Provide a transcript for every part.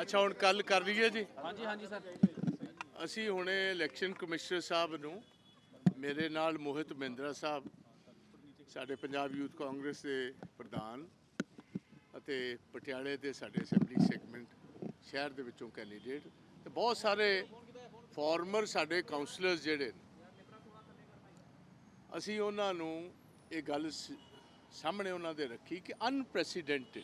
ਅੱਛਾ ਹੁਣ ਕੱਲ ਕਰ ਲਈਏ ਜੀ? ਹਾਂਜੀ ਹਾਂਜੀ ਸਰ। ਅਸੀਂ ਹੁਣੇ ਇਲੈਕਸ਼ਨ ਕਮਿਸ਼ਨਰ ਸਾਹਿਬ ਨੂੰ ਮੇਰੇ ਨਾਲ ਮੋਹਿਤ ਮਹਿੰਦਰਾ ਸਾਹਿਬ ਸਾਡੇ ਪੰਜਾਬ ਯੂਥ ਕਾਂਗਰਸ ਦੇ ਪ੍ਰਧਾਨ ਅਤੇ ਪਟਿਆਲੇ ਦੇ ਸਾਡੇ ਅਸੈਂਬਲੀ ਸੈਗਮੈਂਟ ਸ਼ਹਿਰ ਦੇ ਵਿੱਚੋਂ ਕੈਂਡੀਡੇਟ ਤੇ ਬਹੁਤ ਸਾਰੇ ਫਾਰਮਰ ਸਾਡੇ ਕਾਉਂਸਲਰਸ ਜਿਹੜੇ ਅਸੀਂ ਉਹਨਾਂ ਨੂੰ ਇਹ ਗੱਲ ਸਾਹਮਣੇ ਉਹਨਾਂ ਦੇ ਰੱਖੀ ਕਿ ਅਨਪ੍ਰੈਸੀਡੈਂਟਡ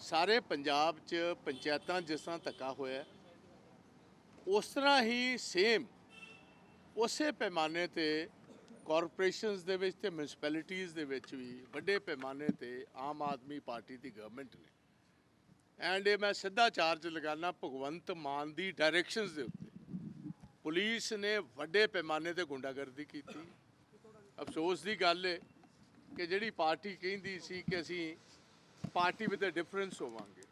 ਸਾਰੇ ਪੰਜਾਬ 'ਚ ਪੰਚਾਇਤਾਂ ਜਿਸ ਤਰ੍ਹਾਂ ਧੱਕਾ ਹੋਇਆ ਉਸ ਤਰ੍ਹਾਂ ਹੀ ਸੇਮ ਉਸੇ ਪੈਮਾਨੇ ਤੇ ਕਾਰਪੋਰੇਸ਼ਨਸ ਦੇ ਵਿੱਚ ਤੇ ਮਿਊਨਿਸਪੈਲਿਟੀਆਂ ਦੇ ਵਿੱਚ ਵੀ ਵੱਡੇ ਪੈਮਾਨੇ ਤੇ ਆਮ ਆਦਮੀ ਪਾਰਟੀ ਦੀ ਗਵਰਨਮੈਂਟ ਨੇ। ਐਂਡ ਇਹ ਮੈਂ ਸਿੱਧਾ ਚਾਰਜ ਲਗਾਣਾ ਭਗਵੰਤ ਮਾਨ ਦੀ ਡਾਇਰੈਕਸ਼ਨਸ ਦੇ ਉੱਤੇ। ਪੁਲਿਸ ਨੇ ਵੱਡੇ ਪੈਮਾਨੇ ਤੇ ਗੁੰਡਾਗਰਦੀ ਕੀਤੀ। ਅਫਸੋਸ ਦੀ ਗੱਲ ਹੈ ਕਿ ਜਿਹੜੀ ਪਾਰਟੀ ਕਹਿੰਦੀ ਸੀ ਕਿ ਅਸੀਂ ਪਾਰਟੀ ਵਿਦ ਅ ਡਿਫਰੈਂਸ ਹੋਵਾਂਗੇ।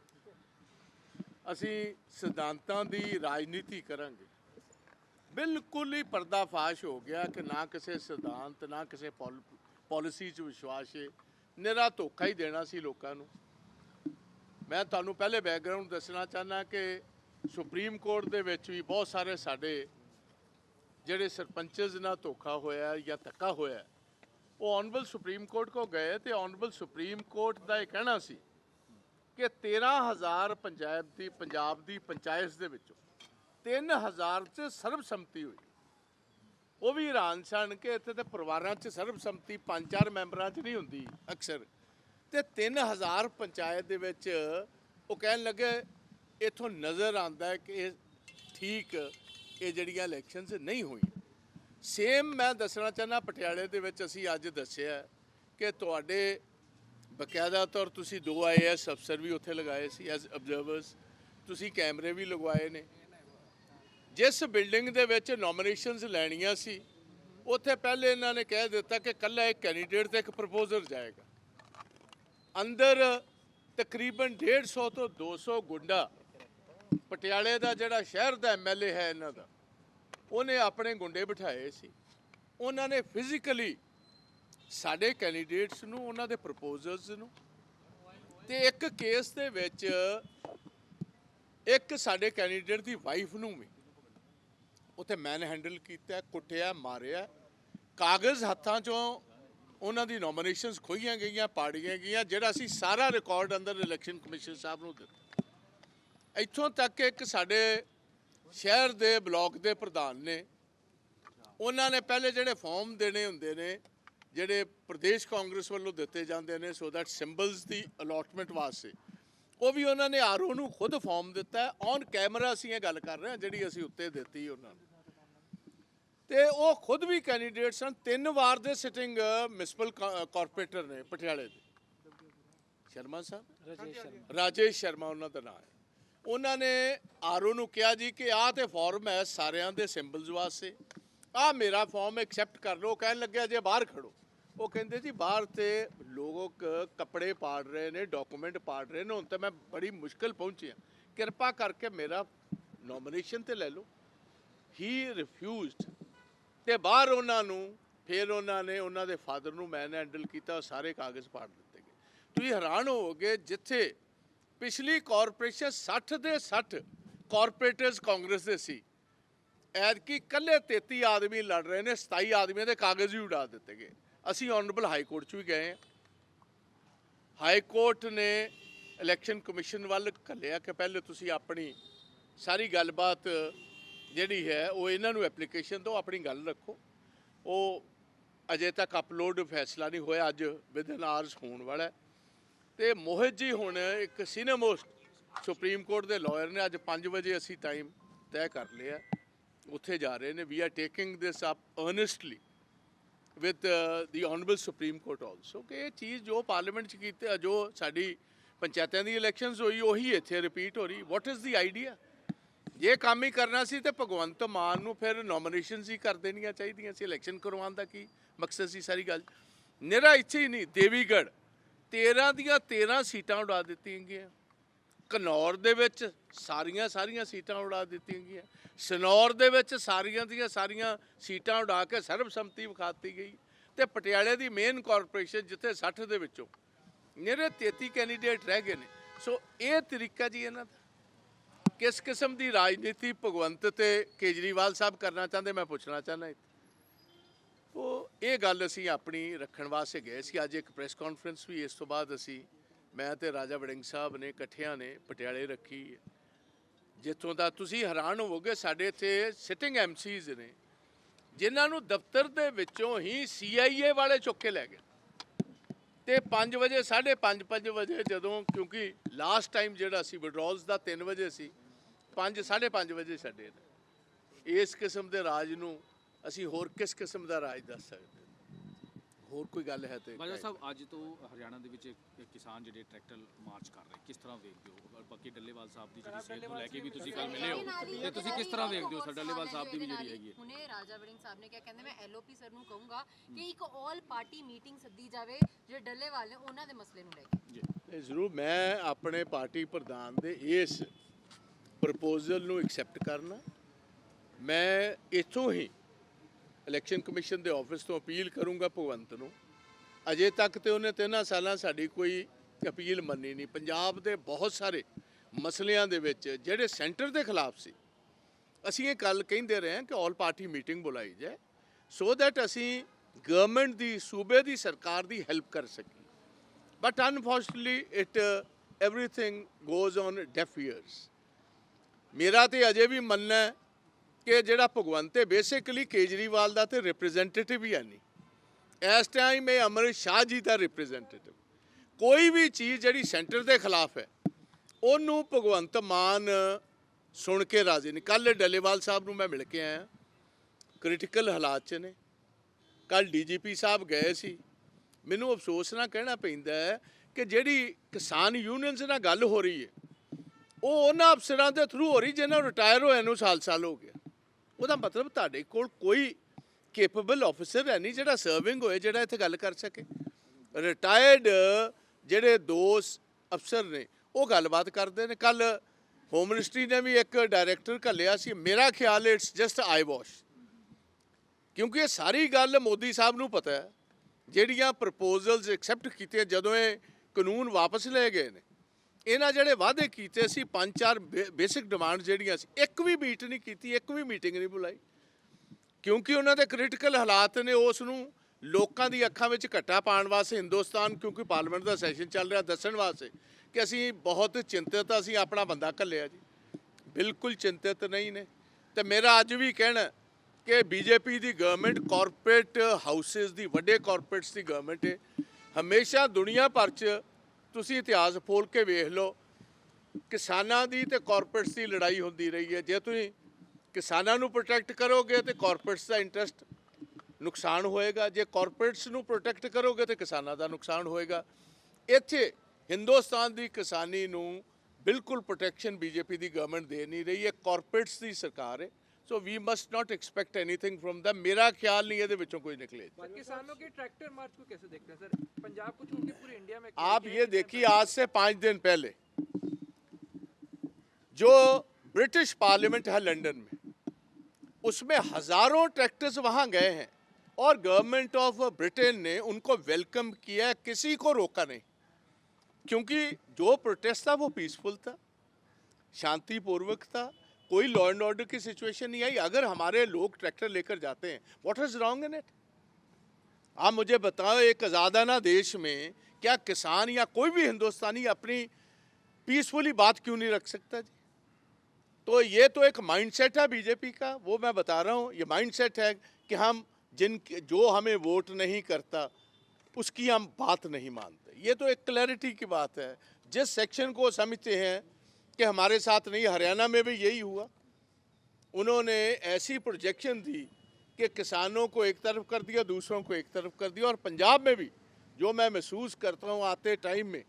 ਅਸੀਂ ਸਿਧਾਂਤਾਂ ਦੀ ਰਾਜਨੀਤੀ ਕਰਾਂਗੇ। ਬਿਲਕੁਲ ਹੀ ਪਰਦਾਫਾਸ਼ ਹੋ ਗਿਆ ਕਿ ਨਾ ਕਿਸੇ ਸਿਧਾਂਤ, ਨਾ ਕਿਸੇ ਪਾਲਿਸੀ 'ਚ ਵਿਸ਼ਵਾਸ ਹੈ ਨਿਰਾ ਧੋਖਾ ਹੀ ਦੇਣਾ ਸੀ ਲੋਕਾਂ ਨੂੰ। ਮੈਂ ਤੁਹਾਨੂੰ ਪਹਿਲੇ ਬੈਕਗ੍ਰਾਉਂਡ ਦੱਸਣਾ ਚਾਹਨਾ ਕਿ ਸੁਪਰੀਮ ਕੋਰਟ ਦੇ ਵਿੱਚ ਵੀ ਬਹੁਤ ਸਾਰੇ ਸਾਡੇ ਜਿਹੜੇ ਸਰਪੰਚਸ ਨਾਲ ਧੋਖਾ ਹੋਇਆ ਜਾਂ ਧੱਕਾ ਹੋਇਆ ਉਹ ਆਨਰੇਬਲ ਸੁਪਰੀਮ ਕੋਰਟ ਕੋ ਗਏ ਤੇ ਆਨਰੇਬਲ ਸੁਪਰੀਮ ਕੋਰਟ ਦਾ ਇਹ ਕਹਿਣਾ ਸੀ ਕਿ 13000 ਪੰਚਾਇਤ ਦੀ, ਪੰਜਾਬ ਦੀ ਪੰਚਾਇਤ ਦੇ ਵਿੱਚੋਂ 3000 ਚ ਸਰਬਸੰਮਤੀ ਹੋਈ। ਉਹ ਵੀ ਹੈਰਾਨ ਸਨ ਕਿ ਇੱਥੇ ਤੇ ਪਰਿਵਾਰਾਂ 'ਚ ਸਰਬਸੰਮਤੀ ਪੰਜ ਚਾਰ ਮੈਂਬਰਾਂ 'ਚ ਨਹੀਂ ਹੁੰਦੀ ਅਕਸਰ। ਤੇ 3000 ਪੰਚਾਇਤ ਦੇ ਵਿੱਚ ਉਹ ਕਹਿਣ ਲੱਗੇ, ਇਥੋਂ ਨਜ਼ਰ ਆਉਂਦਾ ਹੈ ਕਿ ਇਹ ਠੀਕ ਇਹ ਜਿਹੜੀਆਂ ਇਲੈਕਸ਼ਨਸ ਨਹੀਂ ਹੋਈਆਂ। ਸੇਮ ਮੈਂ ਦੱਸਣਾ ਚਾਹੁੰਦਾ, ਪਟਿਆਲੇ ਦੇ ਵਿੱਚ ਅਸੀਂ ਅੱਜ ਦੱਸਿਆ ਕਿ ਤੁਹਾਡੇ ਬਕਾਇਦਾ ਤੌਰ ਤੁਸੀਂ ਦੋ ਆਈਐਸ ਅਫਸਰ ਵੀ ਉੱਥੇ ਲਗਾਏ ਸੀ ਐਜ਼ ਅਬਜ਼ਰਵਰਸ ਤੁਸੀਂ ਕੈਮਰੇ ਵੀ ਲਗਵਾਏ ਨੇ। ਜਿਸ ਬਿਲਡਿੰਗ ਦੇ ਵਿੱਚ ਨੋਮੀਨੇਸ਼ਨਸ ਲੈਣੀਆਂ ਸੀ, ਉੱਥੇ ਪਹਿਲੇ ਇਹਨਾਂ ਨੇ ਕਹਿ ਦਿੱਤਾ ਕਿ ਕੱਲਾ ਇੱਕ ਕੈਂਡੀਡੇਟ ਤੇ ਇੱਕ ਪ੍ਰਪੋਜ਼ਲ ਜਾਏਗਾ। ਅੰਦਰ ਤਕਰੀਬਨ 150 ਤੋਂ 200 ਗੁੰਡਾ ਪਟਿਆਲੇ ਦਾ ਜਿਹੜਾ ਸ਼ਹਿਰ ਦਾ ਐਮਐਲਏ ਹੈ ਇਹਨਾਂ ਦਾ ਉਹਨੇ ਆਪਣੇ ਗੁੰਡੇ ਬਿਠਾਏ ਸੀ। ਉਹਨਾਂ ਨੇ ਫਿਜ਼ੀਕਲੀ ਸਾਡੇ ਕੈਂਡੀਡੇਟਸ ਨੂੰ, ਉਹਨਾਂ ਦੇ ਪ੍ਰਪੋਜ਼ਲਸ ਨੂੰ ਤੇ ਇੱਕ ਕੇਸ ਦੇ ਵਿੱਚ ਇੱਕ ਸਾਡੇ ਕੈਂਡੀਡੇਟ ਦੀ ਵਾਈਫ ਨੂੰ ਵੀ ਉੱਥੇ ਮੈਨ ਹੈਂਡਲ ਕੀਤਾ, ਕੁੱਟਿਆ, ਮਾਰਿਆ। ਕਾਗਜ਼ ਹੱਥਾਂ ਚੋਂ ਉਹਨਾਂ ਦੀ ਨੋਮੀਨੇਸ਼ਨਸ ਖੋਈਆਂ ਗਈਆਂ, ਪਾੜੀਆਂ ਗਈਆਂ, ਜਿਹੜਾ ਅਸੀਂ ਸਾਰਾ ਰਿਕਾਰਡ ਅੰਦਰ ਇਲੈਕਸ਼ਨ ਕਮਿਸ਼ਨ ਸਾਹਿਬ ਨੂੰ ਦਿੱਤਾ। ਇੱਥੋਂ ਤੱਕ ਕਿ ਇੱਕ ਸਾਡੇ ਸ਼ਹਿਰ ਦੇ ਬਲਾਕ ਦੇ ਪ੍ਰਧਾਨ ਨੇ। ਉਹਨਾਂ ਨੇ ਪਹਿਲੇ ਜਿਹੜੇ ਫਾਰਮ ਦੇਣੇ ਹੁੰਦੇ ਨੇ ਜਿਹੜੇ ਪ੍ਰਦੇਸ਼ ਕਾਂਗਰਸ ਵੱਲੋਂ ਦਿੱਤੇ ਜਾਂਦੇ ਨੇ ਸੋ ਦੈਟ ਸਿੰਬਲਸ ਦੀ ਅਲੋਟਮੈਂਟ ਵਾਸਤੇ ਉਹ ਵੀ ਉਹਨਾਂ ਨੇ ਆਰਓ ਨੂੰ ਖੁਦ ਫਾਰਮ ਦਿੱਤਾ ਔਨ ਕੈਮਰਾ ਅਸੀਂ ਇਹ ਗੱਲ ਕਰ ਰਹੇ ਹਾਂ ਜਿਹੜੀ ਅਸੀਂ ਉੱਤੇ ਦਿੱਤੀ ਉਹਨਾਂ ਨੂੰ। ਤੇ ਉਹ ਖੁਦ ਵੀ ਕੈਂਡੀਡੇਟ ਸਨ ਤਿੰਨ ਵਾਰ ਦੇ ਸਿਟਿੰਗ ਮਿਊਨਿਸਪਲ ਕਾਰਪੋਰੇਟਰ ਨੇ ਪਟਿਆਲੇ ਦੇ। ਸ਼ਰਮਾ ਸਾਹਿਬ? ਰਾਜੇਸ਼ ਸ਼ਰਮਾ। ਉਹਨਾਂ ਦਾ ਨਾਮ ਹੈ। ਉਹਨਾਂ ਨੇ ਆਰਓ ਨੂੰ ਕਿਹਾ ਜੀ ਕਿ ਆਹ ਤੇ ਫਾਰਮ ਹੈ ਸਾਰਿਆਂ ਦੇ ਸਿੰਬਲਸ ਵਾਸਤੇ। ਆਹ ਮੇਰਾ ਫਾਰਮ ਐਕਸੈਪਟ ਕਰ ਲਓ ਕਹਿਣ ਲੱਗਿਆ ਜੇ ਬਾਹਰ ਖੜੋ। ਉਹ ਕਹਿੰਦੇ ਜੀ ਬਾਹਰ ਤੇ ਲੋਕ ਕੱਪੜੇ ਪਾੜ ਰਹੇ ਨੇ ਡਾਕੂਮੈਂਟ ਪਾੜ ਰਹੇ ਨੇ, ਹੁਣ ਤਾਂ ਮੈਂ ਬੜੀ ਮੁਸ਼ਕਲ ਪਹੁੰਚਿਆ ਕਿਰਪਾ ਕਰਕੇ ਮੇਰਾ ਨੋਮੀਨੇਸ਼ਨ ਤੇ ਲੈ ਲਓ। ਹੀ ਰਿਫਿਊਜ਼ਡ ਤੇ ਬਾਹਰ ਉਹਨਾਂ ਨੂੰ, ਫਿਰ ਉਹਨਾਂ ਨੇ ਉਹਨਾਂ ਦੇ ਫਾਦਰ ਨੂੰ ਮੈਨ ਹੈਂਡਲ ਕੀਤਾ, ਉਹ ਸਾਰੇ ਕਾਗਜ਼ ਪਾੜ ਦਿੱਤੇ ਗਏ। ਤੁਸੀਂ ਹੈਰਾਨ ਹੋਵੋਗੇ, ਜਿੱਥੇ ਪਿਛਲੀ ਕਾਰਪੋਰੇਸ਼ਨ 60 ਦੇ 60 ਕਾਰਪੋਰੇਟਰਸ ਕਾਂਗਰਸ ਦੇ ਸੀ। ਐਤਕੀ ਕੱਲੇ 33 ਆਦਮੀ ਲੜ ਰਹੇ ਨੇ 27 ਆਦਮੀਆਂ ਦੇ ਕਾਗਜ਼ ਵੀ ਉਡਾ ਦਿੱਤੇ ਗਏ। ਅਸੀਂ ਆਨਰੇਬਲ ਹਾਈ ਕੋਰਟ 'ਚ ਵੀ ਗਏ ਹਾਂ। ਹਾਈ ਕੋਰਟ ਨੇ ਇਲੈਕਸ਼ਨ ਕਮਿਸ਼ਨ ਵੱਲ ਘੱਲਿਆ ਕਿ ਪਹਿਲੇ ਤੁਸੀਂ ਆਪਣੀ ਸਾਰੀ ਗੱਲਬਾਤ ਜਿਹੜੀ ਹੈ, ਉਹ ਇਹਨਾਂ ਨੂੰ ਐਪਲੀਕੇਸ਼ਨ ਦਿਓ ਆਪਣੀ ਗੱਲ ਰੱਖੋ। ਉਹ ਅਜੇ ਤੱਕ ਅਪਲੋਡ ਫੈਸਲਾ ਨਹੀਂ ਹੋਇਆ, ਅੱਜ ਵਿਦਨ ਆਵਰਸ ਹੋਣ ਵਾਲਾ ਹੈ। ਤੇ ਮੋਹਿਤ ਜੀ ਹੁਣ ਇੱਕ ਸੀਨੀਅਰ ਮੋਸਟ ਸੁਪਰੀਮ ਕੋਰਟ ਦੇ ਲਾਇਰ ਨੇ ਅੱਜ 5 ਵਜੇ ਅਸੀਂ ਟਾਈਮ ਤੈਅ ਕਰ ਲਿਆ। ਉੱਥੇ ਜਾ ਰਹੇ ਨੇ। We are taking this up earnestly with the honourable supreme court also ਕਿ ਇਹ ਚੀਜ਼ ਜੋ ਪਾਰਲੀਮੈਂਟ ਚ ਕੀਤੀ, ਜੋ ਸਾਡੀ ਪੰਚਾਇਤਾਂ ਦੀ ਇਲੈਕਸ਼ਨਸ ਹੋਈ, ਉਹੀ ਇੱਥੇ ਰਿਪੀਟ ਹੋ ਰਹੀ। ਵਾਟ ਇਜ਼ ਦੀ ਆਈਡੀਆ ਜੇ ਕੰਮ ਹੀ ਕਰਨਾ ਸੀ ਤੇ ਭਗਵੰਤ ਮਾਨ ਨੂੰ ਫਿਰ ਨੋਮੀਨੇਸ਼ਨਸ ਹੀ ਕਰ ਦੇਣੀਆਂ ਚਾਹੀਦੀਆਂ ਸੀ। ਇਲੈਕਸ਼ਨ ਕਰਵਾਉਣ ਦਾ ਕੀ ਮਕਸਦ ਸੀ ਸਾਰੀ ਗੱਲ? ਨਿਹਰਾ ਇੱਥੇ ਹੀ ਨਹੀਂ, ਦੇਵੀਗੜ੍ਹ। 13 ਦੀਆਂ 13 ਸੀਟਾਂ ਉਡਾ ਦਿੱਤੀਆਂ ਗਈਆਂ। ਘਨੌਰ ਦੇ ਵਿੱਚ ਸਾਰੀਆਂ ਸਾਰੀਆਂ ਸੀਟਾਂ ਉਡਾ ਦਿੱਤੀਆਂ ਗਈਆਂ। ਸਨੌਰ ਦੇ ਵਿੱਚ ਸਾਰੀਆਂ ਦੀਆਂ ਸਾਰੀਆਂ ਸੀਟਾਂ ਉਡਾ ਕੇ ਸਰਬਸੰਮਤੀ ਵਿਖਾਤੀ ਗਈ ਤੇ ਪਟਿਆਲੇ ਦੀ ਮੇਨ ਕਾਰਪੋਰੇਸ਼ਨ ਜਿੱਥੇ 60 ਦੇ ਵਿੱਚੋਂ ਨਿਹਰੇ 33 ਕੈਂਡੀਡੇਟ ਰਹਿ ਗਏ ਨੇ। ਸੋ ਇਹ ਤਰੀਕਾ ਜੀ ਇਹਨਾਂ ਦਾ। ਕਿਸ ਕਿਸਮ ਦੀ ਰਾਜਨੀਤੀ ਭਗਵੰਤ ਤੇ ਕੇਜਰੀਵਾਲ ਸਾਹਿਬ ਕਰਨਾ ਚਾਹੁੰਦੇ, ਮੈਂ ਪੁੱਛਣਾ ਚਾਹੁੰਦਾ ਉਹ ਇਹ ਗੱਲ ਅਸੀਂ ਆਪਣੀ ਰੱਖਣ ਵਾਸਤੇ ਗਏ ਸੀ। ਅੱਜ ਇੱਕ ਪ੍ਰੈਸ ਕਾਨਫਰੰਸ ਵੀ ਇਸ ਤੋਂ ਬਾਅਦ ਅਸੀਂ ਮੈਂ ਤੇ ਰਾਜਾ ਵੜਿੰਗ ਸਾਹਿਬ ਨੇ, ਇਕੱਠਿਆਂ ਨੇ ਪਟਿਆਲੇ ਰੱਖੀ। ਜਿੱਥੋਂ ਦਾ ਤੁਸੀਂ ਹੈਰਾਨ ਹੋਵੋਗੇ, ਸਾਡੇ ਇੱਥੇ ਸਿਟਿੰਗ ਐਮਸੀਜ਼ ਨੇ, ਜਿਨ੍ਹਾਂ ਨੂੰ ਦਫ਼ਤਰ ਦੇ ਵਿੱਚੋਂ ਹੀ ਸੀਆਈਏ ਵਾਲੇ ਚੁੱਕ ਕੇ ਲੈ ਗਏ। ਤੇ 5 ਵਜੇ 5:30 5 ਵਜੇ ਜਦੋਂ, ਕਿਉਂਕਿ ਲਾਸਟ ਟਾਈਮ ਜਿਹੜਾ ਸੀ ਵਿਡਰੋਲਸ ਦਾ 3 ਵਜੇ ਸੀ 5 5:30 ਵਜੇ ਛੱਡੇ ਨੇ ਇਸ ਕਿਸਮ ਦੇ ਰਾਜ ਨੂੰ ਅਸੀਂ ਹੋਰ ਕਿਸ ਕਿਸਮ ਦਾ ਰਾਜ ਦੱਸ ਸਕਦੇ ਹਾਂ? ਹੋਰ ਕੋਈ ਗੱਲ ਹੈ ਤੇ ਬਾਜਾ ਸਾਹਿਬ ਅੱਜ ਤੋਂ ਹਰਿਆਣਾ ਦੇ ਵਿੱਚ ਕਿਸਾਨ ਜਿਹੜੇ ਟਰੈਕਟਰ ਮਾਰਚ ਕਰ ਰਹੇ ਕਿਸ ਤਰ੍ਹਾਂ ਵੇਖਦੇ ਹੋ? ਔਰ ਬਾਕੀ ਡੱਲੇਵਾਲ ਸਾਹਿਬ ਦੀ ਜਿਹੜੀ ਸਿਹਤ ਨੂੰ ਲੈ ਕੇ ਵੀ ਤੁਸੀਂ ਕੱਲ ਮਿਲੇ ਹੋ ਤੇ ਤੁਸੀਂ ਕਿਸ ਤਰ੍ਹਾਂ ਵੇਖਦੇ ਹੋ? ਸਰ ਡੱਲੇਵਾਲ ਸਾਹਿਬ ਦੀ ਵੀ ਜਿਹੜੀ ਹੈਗੀ ਹੈ। ਹੁਣੇ ਰਾਜਾ ਵੜਿੰਗ ਸਾਹਿਬ ਨੇ ਕਿਹਾ ਕਹਿੰਦੇ ਮੈਂ ਐਲਓਪੀ ਸਰ ਨੂੰ ਕਹੂੰਗਾ ਕਿ ਇੱਕ ਆਲ ਪਾਰਟੀ ਮੀਟਿੰਗ ਸੱਦੀ ਜਾਵੇ ਜਿਹੜੇ ਡੱਲੇਵਾਲ ਨੇ ਉਹਨਾਂ ਦੇ ਮਸਲੇ ਨੂੰ ਲੈ ਕੇ। ਜੀ। ਇਹ ਜ਼ਰੂਰ ਮੈਂ ਆਪਣੇ ਪਾਰਟੀ ਪ੍ਰਧਾਨ ਦੇ ਇਸ ਪ੍ਰਪੋਜ਼ਲ ਨੂੰ ਐਕਸੈਪਟ ਕਰਨਾ। ਮੈਂ ਇੱਥੋਂ ਹੀ ਇਲੈਕਸ਼ਨ ਕਮਿਸ਼ਨ ਦੇ ਆਫਿਸ ਤੋਂ ਅਪੀਲ ਕਰੂੰਗਾ ਭਗਵੰਤ ਨੂੰ। ਅਜੇ ਤੱਕ ਤੇ ਉਹਨੇ ਤਿੰਨਾਂ ਸਾਲਾਂ ਸਾਡੀ ਕੋਈ ਅਪੀਲ ਮੰਨੀ ਨਹੀਂ। ਪੰਜਾਬ ਦੇ ਬਹੁਤ ਸਾਰੇ ਮਸਲਿਆਂ ਦੇ ਵਿੱਚ ਜਿਹੜੇ ਸੈਂਟਰ ਦੇ ਖਿਲਾਫ ਸੀ, ਅਸੀਂ ਇਹ ਗੱਲ ਕਹਿੰਦੇ ਰਹੇ ਹਾਂ ਕਿ ਆਲ ਪਾਰਟੀ ਮੀਟਿੰਗ ਬੁਲਾਈ ਜਾਏ ਸੋ ਦੈਟ ਅਸੀਂ ਗਵਰਨਮੈਂਟ ਦੀ, ਸੂਬੇ ਦੀ ਸਰਕਾਰ ਦੀ ਹੈਲਪ ਕਰ ਸਕੀਏ। But unfortunately it everything goes on on deaf ਮੇਰਾ ਤੇ ਅਜੇ ਵੀ ਮੰਨਣਾ ਹੈ ਕਿ ਜਿਹੜਾ ਭਗਵੰਤ ਹੈ ਬੇਸਿਕਲੀ ਕੇਜਰੀਵਾਲ ਦਾ ਤੇ ਰਿਪਰੈਜ਼ੈਂਟੇਟਿਵ ਹੀ ਹੈ ਨਹੀਂ। ਇਸ ਟਾਈਮ ਇਹ ਅਮਰਿਤ ਸ਼ਾਹ ਜੀ ਦਾ ਰਿਪਰੈਜ਼ੈਂਟੇਟਿਵ ਕੋਈ ਵੀ ਚੀਜ਼ ਜਿਹੜੀ ਸੈਂਟਰ ਦੇ ਖਿਲਾਫ ਹੈ, ਉਹਨੂੰ ਭਗਵੰਤ ਮਾਨ ਸੁਣ ਕੇ ਰਾਜ਼ੀ ਨਹੀਂ। ਕੱਲ ਡੱਲੇਵਾਲ ਸਾਹਿਬ ਨੂੰ ਮੈਂ ਮਿਲ ਕੇ ਆਇਆ। ਕ੍ਰਿਟੀਕਲ ਹਾਲਾਤ 'ਚ ਨੇ। ਕੱਲ ਡੀਜੀਪੀ ਸਾਹਿਬ ਗਏ ਸੀ। ਮੈਨੂੰ ਅਫਸੋਸ ਨਾਲ ਕਹਿਣਾ ਪੈਂਦਾ ਹੈ ਕਿ ਜਿਹੜੀ ਕਿਸਾਨ ਯੂਨੀਅਨਸ ਨਾਲ ਗੱਲ ਹੋ ਰਹੀ ਹੈ, ਉਹ ਉਹਨਾਂ ਅਫਸਰਾਂ ਦੇ ਥਰੂ ਹੋ ਰਹੀ, ਜਿਹਨਾਂ ਰਿਟਾਇਰ ਹੋਏ ਨੂੰ ਸਾਲ-ਸਾਲ ਹੋ ਗਿਆ ਉਹਦਾ ਮਤਲਬ ਤੁਹਾਡੇ ਕੋਲ ਕੋਈ ਕੈਪੇਬਲ ਆਫੀਸਰ ਹੈ ਨਹੀਂ ਜਿਹੜਾ ਸਰਵਿੰਗ ਹੋਏ, ਜਿਹੜਾ ਇੱਥੇ ਗੱਲ ਕਰ ਸਕੇ। ਰਿਟਾਇਰਡ ਜਿਹੜੇ ਦੋ ਅਫਸਰ ਨੇ, ਉਹ ਗੱਲਬਾਤ ਕਰਦੇ ਨੇ। ਕੱਲ ਹੋਮ ਮਿਨਿਸਟਰੀ ਨੇ ਵੀ ਇੱਕ ਡਾਇਰੈਕਟਰ ਘੱਲਿਆ ਸੀ। ਮੇਰਾ ਖਿਆਲ ਇਟਸ ਜਸਟ ਆਈ ਵਾਸ਼ ਕਿਉਂਕਿ ਇਹ ਸਾਰੀ ਗੱਲ ਮੋਦੀ ਸਾਹਿਬ ਨੂੰ ਪਤਾ ਹੈ। ਜਿਹੜੀਆਂ ਪ੍ਰਪੋਜ਼ਲਸ ਐਕਸੈਪਟ ਕੀਤੀਆਂ ਜਦੋਂ ਇਹ ਕਾਨੂੰਨ ਵਾਪਸ ਲਏ ਗਏ ਨੇ। ਇਹਨਾਂ ਜਿਹੜੇ ਵਾਅਦੇ ਕੀਤੇ ਸੀ ਪੰਜ ਚਾਰ ਬੇਸਿਕ ਡਿਮਾਂਡ ਜਿਹੜੀਆਂ ਸੀ ਇੱਕ ਵੀ ਮੀਟ ਨਹੀਂ ਕੀਤੀ ਇੱਕ ਵੀ ਮੀਟਿੰਗ ਨਹੀਂ ਬੁਲਾਈ। ਕਿਉਂਕਿ ਉਹਨਾਂ ਦੇ ਕ੍ਰਿਟੀਕਲ ਹਾਲਾਤ ਨੇ ਉਸ ਨੂੰ ਲੋਕਾਂ ਦੀ ਅੱਖਾਂ ਵਿੱਚ ਘੱਟਾ ਪਾਉਣ ਵਾਸਤੇ ਹਿੰਦੁਸਤਾਨ ਕਿਉਂਕਿ ਪਾਰਲੀਮੈਂਟ ਦਾ ਸੈਸ਼ਨ ਚੱਲ ਰਿਹਾ ਦੱਸਣ ਵਾਸਤੇ ਕਿ ਅਸੀਂ ਬਹੁਤ ਚਿੰਤਤ ਹਾਂ, ਅਸੀਂ ਆਪਣਾ ਬੰਦਾ ਘੱਲਿਆ ਜੀ। ਬਿਲਕੁਲ ਚਿੰਤਤ ਨਹੀਂ ਨੇ। ਤੇ ਮੇਰਾ ਅੱਜ ਵੀ ਕਹਿਣਾ ਕਿ ਬੀਜੇਪੀ ਦੀ ਗਵਰਨਮੈਂਟ ਕਾਰਪੋਰੇਟ ਹਾਊਸਸ ਦੀ ਵੱਡੇ ਕਾਰਪੋਰੇਟਸ ਦੀ ਗਵਰਨਮੈਂਟ ਹੈ। ਹਮੇਸ਼ਾ ਦੁਨੀਆ ਭਰ 'ਚ ਤੁਸੀਂ ਇਤਿਹਾਸ ਫੋਲ ਕੇ ਵੇਖ ਲਓ, ਕਿਸਾਨਾਂ ਦੀ ਤੇ ਕਾਰਪੋਰੇਟਸ ਦੀ ਲੜਾਈ ਹੁੰਦੀ ਰਹੀ ਹੈ। ਜੇ ਤੁਸੀਂ ਕਿਸਾਨਾਂ ਨੂੰ ਪ੍ਰੋਟੈਕਟ ਕਰੋਗੇ ਤੇ ਕਾਰਪੋਰੇਟਸ ਦਾ ਇੰਟਰਸਟ ਨੁਕਸਾਨ ਹੋਏਗਾ। ਜੇ ਕਾਰਪੋਰੇਟਸ ਨੂੰ ਪ੍ਰੋਟੈਕਟ ਕਰੋਗੇ ਤੇ ਕਿਸਾਨਾਂ ਦਾ ਨੁਕਸਾਨ ਹੋਏਗਾ। ਇੱਥੇ ਹਿੰਦੁਸਤਾਨ ਦੀ ਕਿਸਾਨੀ ਨੂੰ ਬਿਲਕੁਲ ਪ੍ਰੋਟੈਕਸ਼ਨ ਬੀਜੇਪੀ ਦੀ ਗਵਰਨਮੈਂਟ ਦੇ ਨਹੀਂ ਰਹੀ ਹੈ। ਕਾਰਪੋਰੇਟਸ ਦੀ ਸਰਕਾਰ ਹੈ। So we must not expect anything from them ਮੇਰਾ ਖਿਆਲ ਨਹੀਂ ਇਹਦੇ ਵਿੱਚੋਂ ਕੋਈ ਨਿਕਲੇ। ਸਰ? آپ یہ دیکھیں آج سے پانچ دن پہلے جو برٹش پارلیمنٹ ہے لنڈن میں اس میں ہزاروں ٹریکٹرز وہاں گئے ہیں اور گورنمنٹ آف برٹن نے ان کو ویلکم کیا کسی کو روکا نہیں۔ کیونکہ جو پروٹیسٹ تھا وہ پیسفل تھا شانتی پوروک تھا کوئی law and order key situation نہیں آئی۔ اگر ہمارے لوگ ٹریکٹر لے کر جاتے ہیں what is wrong in it آپ مجھے بتاؤ، ایک آزادانہ دیش میں کیا کسان یا کوئی بھی ہندوستانی اپنی پیسفلی بات کیوں نہیں رکھ سکتا جی؟ تو یہ تو ایک مائنڈ سیٹ ہے بی جے پی کا، وہ میں بتا رہا ہوں، یہ مائنڈ سیٹ ہے کہ ہم جن جو ہمیں ووٹ نہیں کرتا، اس کی ہم بات نہیں مانتے۔ یہ تو ایک کلیئرٹی کی بات ہے۔ جس سیکشن کو سمجھتے ہیں کہ ہمارے ساتھ نہیں، ہریانہ میں بھی یہی ہوا۔ انہوں نے ایسی پروجیکشن دی کہ کسانوں کو ایک طرف کر دیا، دوسروں کو ایک طرف کر دیا، اور پنجاب میں بھی جو میں محسوس کرتا ہوں آتے ٹائم میں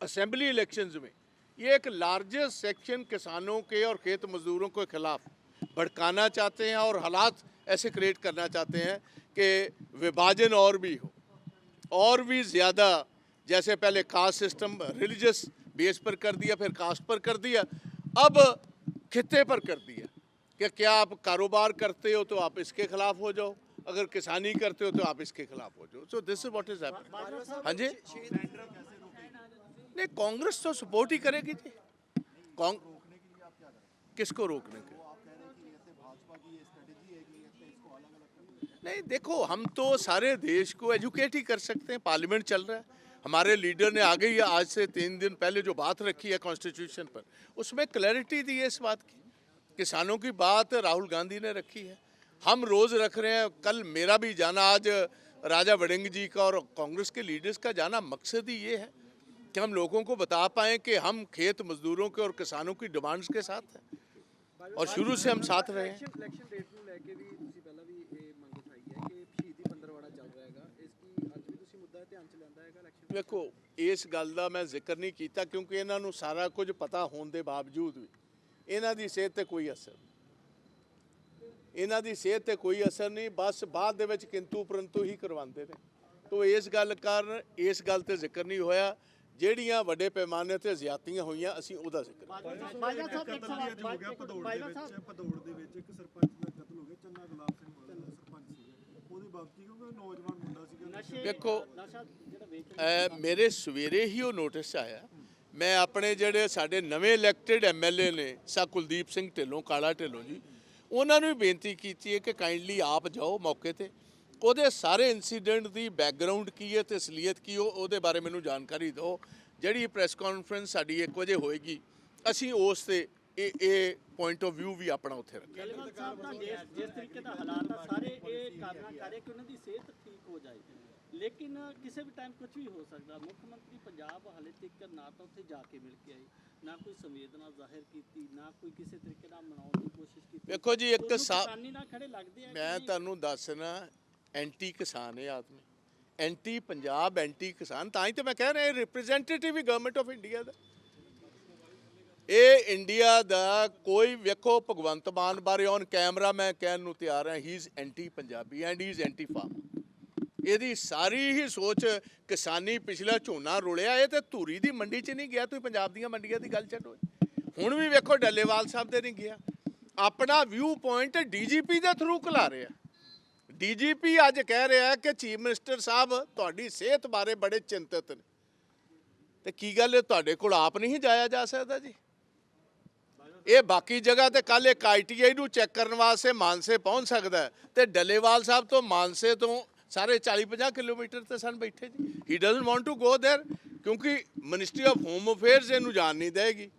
اسمبلی الیکشنز میں، یہ ایک لارجسٹ سیکشن کسانوں کے اور کھیت مزدوروں کے خلاف بھڑکانا چاہتے ہیں اور حالات ایسے کریٹ کرنا چاہتے ہیں کہ وباجن اور بھی ہو، اور بھی زیادہ، جیسے پہلے کاسٹ سسٹم ریلیجس بیس پر کر دیا، پھر کاسٹ پر کر دیا، اب خطے پر کر دیا۔ کہ کیا آپ کاروبار کرتے ہو تو آپ اس کے خلاف ہو جاؤ، اگر کسانی کرتے ہو تو آپ اس کے خلاف ہو جاؤ۔ سو دس از واٹ از ہاں جی؟ نہیں، کانگریس تو سپورٹ ہی کرے گی جی۔ کس کو روکنے کے نہیں، دیکھو، ہم تو سارے دیش کو ایجوکیٹ ہی کر سکتے ہیں پارلیمنٹ چل رہا ہے۔ ہمارے لیڈر نے آگے آج سے تین دن پہلے جو بات رکھی ہے کانسٹیٹیوشن پر، اس میں کلیرٹی دی ہے اس بات کی۔ किसानों की बात राहुल गांधी ने रखी है हम रोज रख रहे हैं कल मेरा भी जाना आज राजा वड़िंग जी का और कांग्रेस के लीडर्स का जाना मकसद ही ये है कि हम लोगों को बता पाएं कि हम खेत मजदूरों के और किसानों की डिमांड्स के साथ हैं और शुरू से हम साथ रहे हैं ਇਲੈਕਸ਼ਨ ਇਲੈਕਸ਼ਨ ਡੇਟ ਨੂੰ ਲੈ ਕੇ ਵੀ ਤੁਸੀਂ ਪਹਿਲਾਂ ਵੀ ਇਹ ਮੰਗ ਉਠਾਈ ਹੈ ਕਿ ਸ਼ਹੀਦੀ ਪੰਦਰਵਾੜਾ ਚੱਲ ਰਿਹਾ ਹੈਗਾ ਇਸ ਕੀ ਅੱਜ ਵੀ ਤੁਸੀਂ ਮੁੱਦਾ ਧਿਆਨ ਚ ਲਿਆਂਦਾ ਹੈਗਾ ਇਲੈਕਸ਼ਨ ਵੇਖੋ ਇਸ ਗੱਲ ਦਾ ਮੈਂ ਜ਼ਿਕਰ ਨਹੀਂ ਕੀਤਾ ਕਿਉਂਕਿ ਇਹਨਾਂ ਨੂੰ ਸਾਰਾ ਕੁਝ ਪਤਾ ਹੋਣ ਦੇ ਬਾਵਜੂਦ ਵੀ ਇਹਨਾਂ ਦੀ ਸਿਹਤ ਤੇ ਕੋਈ ਅਸਰ ਨਹੀਂ। ਇਹਨਾਂ ਦੀ ਸਿਹਤ ਤੇ ਕੋਈ ਅਸਰ ਨਹੀਂ ਬਸ ਬਾਅਦ ਦੇ ਵਿੱਚ ਕਿੰਤੂ ਪਰੰਤੂ ਹੀ ਕਰਵਾਉਂਦੇ ਨੇ। ਤੋ ਇਸ ਗੱਲ ਕਾਰਨ ਇਸ ਗੱਲ ਤੇ ਜ਼ਿਕਰ ਨਹੀਂ ਹੋਇਆ। ਜਿਹੜੀਆਂ ਵੱਡੇ ਪੈਮਾਨੇ ਤੇ ਜ਼ਿਆਤੀਆਂ ਹੋਈਆਂ ਅਸੀਂ ਉਹਦਾ ਜ਼ਿਕਰ ਕਰਾਂਗੇ। ਬਾਈਵਾ ਸਾਹਿਬ ਇੱਕ ਸਵਾਲ ਅੱਜ ਹੋ ਗਿਆ ਭਦੌੜ ਦੇ ਬਾਈਵਾ ਵਿੱਚ ਸਾਹਿਬ। ਭਦੌੜ ਦੇ ਵਿੱਚ ਇੱਕ ਸਰਪੰਚ ਦਾ ਕਤਲ ਹੋ ਗਿਆ ਚੰਨਾ ਗੁਲਾਬ ਸਿੰਘ ਵਾਲਾ ਸਰਪੰਚ ਸੀਗਾ। ਉਹਦੀ ਬਾਬਤੀ ਕਿਉਂਕਿ ਉਹ ਨੌਜਵਾਨ ਮੁੰਡਾ ਸੀਗਾ। ਨਸ਼ੇ ਵੇਖੋ ਨਸ਼ਾ ਜਿਹੜਾ ਵੇਚ ਅ, ਮੇਰੇ ਸਵੇਰੇ ਹੀ ਉਹ ਨੋਟਿਸ ਆਇਆ ਮੈਂ ਆਪਣੇ ਜਿਹੜੇ ਸਾਡੇ ਨਵੇਂ ਇਲੈਕਟਿਡ ਐਮਐਲਏ ਨੇ, ਸਾ ਕੁਲਦੀਪ ਸਿੰਘ ਢਿੱਲੋਂ, ਕਾਲਾ ਢਿੱਲੋਂ ਜੀ, ਉਹਨਾਂ ਨੂੰ ਵੀ ਬੇਨਤੀ ਕੀਤੀ ਹੈ ਕਿ ਕਾਈਂਡਲੀ ਆਪ ਜਾਓ ਮੌਕੇ ਤੇ। ਉਹਦੇ ਸਾਰੇ ਇਨਸੀਡੈਂਟ ਦੀ ਬੈਕਗ੍ਰਾਉਂਡ ਕੀ ਹੈ ਤੇ ਅਸਲੀਅਤ ਕੀ ਉਹ ਉਹਦੇ ਬਾਰੇ ਮੈਨੂੰ ਜਾਣਕਾਰੀ ਦਿਓ। ਜਿਹੜੀ ਪ੍ਰੈਸ ਕਾਨਫਰੰਸ ਸਾਡੀ 1 ਵਜੇ ਹੋਏਗੀ, ਅਸੀਂ ਉਸ ਤੇ ਇਹ ਇਹ ਪੁਆਇੰਟ ਆਫ ਵਿਊ ਵੀ ਆਪਣਾ ਉੱਥੇ ਰੱਖਿਆ ਜਿਸ ਤਰੀਕੇ ਦਾ ਹਾਲਾਤ ਆ, ਸਾਰੇ ਇਹ ਕਾਰਨਾਂ ਕਰ ਕਿ ਉਹਨਾਂ ਦੀ ਸਿਹਤ ਠੀਕ ਹੋ ਜਾਏ। ਲੇਕਿਨ ਕਿਸੇ ਵੀ ਟਾਈਮ ਕੁਝ ਵੀ ਹੋ ਸਕਦਾ। ਮੁੱਖ ਮੰਤਰੀ ਪੰਜਾਬ ਹਾਲੇ ਤੱਕ ਨਾ ਤਾਂ ਉੱਥੇ ਜਾ ਕੇ ਮਿਲ ਕੇ ਆਈ ਨਾ ਕੋਈ ਸੰਵੇਦਨਾ ਜ਼ਾਹਿਰ ਕੀਤੀ ਨਾ ਕੋਈ ਕਿਸੇ ਤਰੀਕੇ ਨਾਲ ਮਨਾਉਣ ਦੀ ਕੋਸ਼ਿਸ਼ ਕੀਤੀ। ਵੇਖੋ ਜੀ ਇੱਕ ਕਿਸਾਨੀ ਨਾਲ ਖੜੇ ਲੱਗਦੇ ਆ ਮੈਂ? ਤੁਹਾਨੂੰ ਦੱਸਣਾ ਐਂਟੀ ਕਿਸਾਨ ਹੈ ਆਦਮੀ। ਐਂਟੀ ਪੰਜਾਬ ਐਂਟੀ ਕਿਸਾਨ ਤਾਂ ਹੀ ਤੇ ਮੈਂ ਕਹਿ ਰਿਹਾ ਰਿਪਰੈਜ਼ੈਂਟੇਟਿਵ ਹੀ ਗਵਰਨਮੈਂਟ ਆਫ ਇੰਡੀਆ ਦਾ। ਇਹ ਇੰਡੀਆ ਦਾ ਕੋਈ ਵੇਖੋ ਭਗਵੰਤ ਮਾਨ ਬਾਰੇ ਔਨ ਕੈਮਰਾ ਮੈਂ ਕਹਿਣ ਨੂੰ ਤਿਆਰ ਹਾਂ he is anti Punjabi and he is anti farm ਇਹਦੀ ਸਾਰੀ ਹੀ ਸੋਚ ਕਿਸਾਨੀ ਪਿਛਲਾ ਝੋਨਾ ਰੁਲਿਆ, ਇਹ ਤੇ ਧੂਰੀ ਦੀ ਮੰਡੀ 'ਚ ਨਹੀਂ ਗਿਆ, ਤੁਸੀਂ ਪੰਜਾਬ ਦੀਆਂ ਮੰਡੀਆਂ ਦੀ ਗੱਲ ਛੱਡੋ। ਹੁਣ ਵੀ ਵੇਖੋ ਡੱਲੇਵਾਲ ਸਾਹਿਬ ਦੇ ਨਹੀਂ ਗਿਆ। ਆਪਣਾ ਵਿਊ ਪੁਆਇੰਟ ਡੀਜੀਪੀ ਦੇ ਥਰੂ ਘਲਾ ਰਿਹਾ। ਡੀਜੀਪੀ ਅੱਜ ਕਹਿ ਰਿਹਾ ਕਿ ਚੀਫ ਮਿਨਿਸਟਰ ਸਾਹਿਬ ਤੁਹਾਡੀ ਸਿਹਤ ਬਾਰੇ ਬੜੇ ਚਿੰਤਤ ਨੇ। ਤੇ ਕੀ ਗੱਲ, ਤੁਹਾਡੇ ਕੋਲ ਆਪ ਨਹੀਂ ਜਾਇਆ ਜਾ ਸਕਦਾ ਜੀ? ਇਹ ਬਾਕੀ ਜਗ੍ਹਾ ਤੇ ਕੱਲ ਇੱਕ ਆਈਟੀਆਈ ਨੂੰ ਚੈੱਕ ਕਰਨ ਵਾਸਤੇ ਮਾਨਸੇ ਪਹੁੰਚ ਸਕਦਾ ਹੈ। ਤੇ ਡੱਲੇਵਾਲ ਸਾਹਿਬ ਤੋਂ ਮਾਨਸੇ ਤੋਂ ਸਾਰੇ 40 50 ਕਿਲੋਮੀਟਰ ਤੇ ਸਨ ਬੈਠੇ ਜੀ he doesn't want to go there ਕਿਉਂਕਿ ਮਿਨਿਸਟਰੀ ਆਫ ਹੋਮ ਅਫੇਅਰਸ ਇਹਨੂੰ ਜਾਣ ਨਹੀਂ ਦੇਗੀ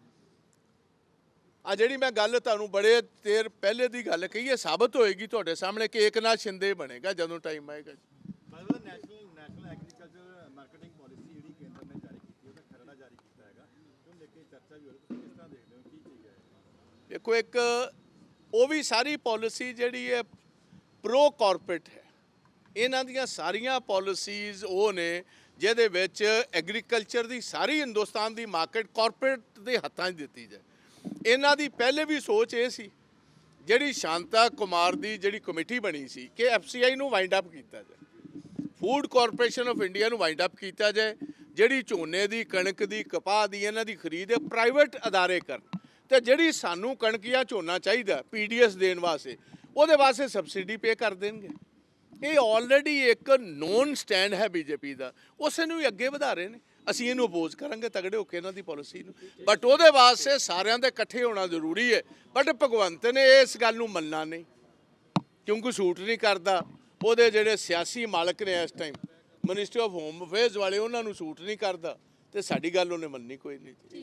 ਆ ਜਿਹੜੀ ਮੈਂ ਗੱਲ ਤੁਹਾਨੂੰ ਬੜੇ ਦੇਰ ਪਹਿਲੇ ਦੀ ਗੱਲ ਕਹੀ ਹੈ ਸਾਬਤ ਹੋਏਗੀ ਤੁਹਾਡੇ ਸਾਹਮਣੇ ਕਿ ਏਕਨਾਥ ਸ਼ਿੰਦੇ ਬਣੇਗਾ ਜਦੋਂ ਟਾਈਮ ਆਏਗਾ ਜੀ ਬਾਈਵਾ national national agriculture marketing policy ਜਿਹੜੀ ਕੇਂਦਰ ਨੇ ਜਾਰੀ ਕੀਤੀ ਉਹਦਾ ਖਰੜਾ ਜਾਰੀ ਕੀਤਾ ਹੈਗਾ ਉਹਨੂੰ ਲੈ ਕੇ ਚਰਚਾ ਵੀ ਹੋ ਰਹੀ ਤੁਸੀਂ ਕਿਸ ਤਰ੍ਹਾਂ ਦੇਖਦੇ ਹੋ ਕੀ ਚੀਜ਼ ਹੈ ਇਹ? ਦੇਖੋ ਇੱਕ ਉਹ ਵੀ ਸਾਰੀ ਪਾਲਿਸੀ ਜਿਹੜੀ ਹੈ ਪ੍ਰੋ ਕਾਰਪੋਰੇਟ ਹੈ ਇਹਨਾਂ ਦੀਆਂ ਸਾਰੀਆਂ ਪਾਲਿਸੀਜ਼ ਉਹ ਨੇ, ਜਿਹਦੇ ਵਿੱਚ ਐਗਰੀਕਲਚਰ ਦੀ ਸਾਰੀ ਹਿੰਦੁਸਤਾਨ ਦੀ ਮਾਰਕੀਟ ਕਾਰਪੋਰੇਟ ਦੇ ਹੱਥਾਂ 'ਚ ਦਿੱਤੀ ਜਾਏ। ਇਹਨਾਂ ਦੀ ਪਹਿਲੇ ਵੀ ਸੋਚ ਇਹ ਸੀ, ਜਿਹੜੀ ਸ਼ਾਂਤਾ ਕੁਮਾਰ ਦੀ ਜਿਹੜੀ ਕਮੇਟੀ ਬਣੀ ਸੀ ਕਿ ਐਫਸੀਆਈ ਨੂੰ ਵਾਈਂਡ ਅਪ ਕੀਤਾ ਜਾਏ। ਫੂਡ ਕਾਰਪੋਰੇਸ਼ਨ ਆਫ ਇੰਡੀਆ ਨੂੰ ਵਾਈਂਡ ਅਪ ਕੀਤਾ ਜਾਏ, ਜਿਹੜੀ ਝੋਨੇ ਦੀ, ਕਣਕ ਦੀ, ਕਪਾਹ ਦੀ, ਇਹਨਾਂ ਦੀ ਖਰੀਦ ਪ੍ਰਾਈਵੇਟ ਅਦਾਰੇ ਕਰਨ। ਤੇ ਜਿਹੜੀ ਸਾਨੂੰ ਕਣਕ ਜਾਂ ਝੋਨਾ ਚਾਹੀਦਾ ਪੀਡੀਐਸ ਦੇਣ ਵਾਸਤੇ, ਉਹਦੇ ਵਾਸਤੇ ਸਬਸਿਡੀ ਪੇ ਕਰ ਦੇਣਗੇ। ਇਹ ਆਲਰੇਡੀ ਇੱਕ ਨੋਨ ਸਟੈਂਡ ਹੈ ਬੀਜੇਪੀ ਦਾ। ਉਸੇ ਨੂੰ ਹੀ ਅੱਗੇ ਵਧਾ ਰਹੇ ਨੇ। ਅਸੀਂ ਇਹਨੂੰ ਅਪੋਜ਼ ਕਰਾਂਗੇ, ਤਗੜੇ ਹੋ ਕੇ ਇਹਨਾਂ ਦੀ ਪਾਲਿਸੀ ਨੂੰ। ਬਟ ਉਹਦੇ ਵਾਸਤੇ ਸਾਰਿਆਂ ਦੇ ਇਕੱਠੇ ਹੋਣਾ ਜ਼ਰੂਰੀ ਹੈ। ਬਟ ਭਗਵੰਤ ਨੇ ਇਸ ਗੱਲ ਨੂੰ ਮੰਨਣਾ ਨਹੀਂ। ਕਿਉਂਕਿ ਸੂਟ ਨਹੀਂ ਕਰਦਾ? ਉਹਦੇ ਜਿਹੜੇ ਸਿਆਸੀ ਮਾਲਕ ਨੇ ਇਸ time ministry of home affairs ਵਾਲੇ, ਉਹਨਾਂ ਨੂੰ ਸੂਟ ਨਹੀਂ ਕਰਦਾ। ਤੇ ਸਾਡੀ ਗੱਲ ਉਹਨੇ ਮੰਨੀ ਕੋਈ ਨਹੀਂ।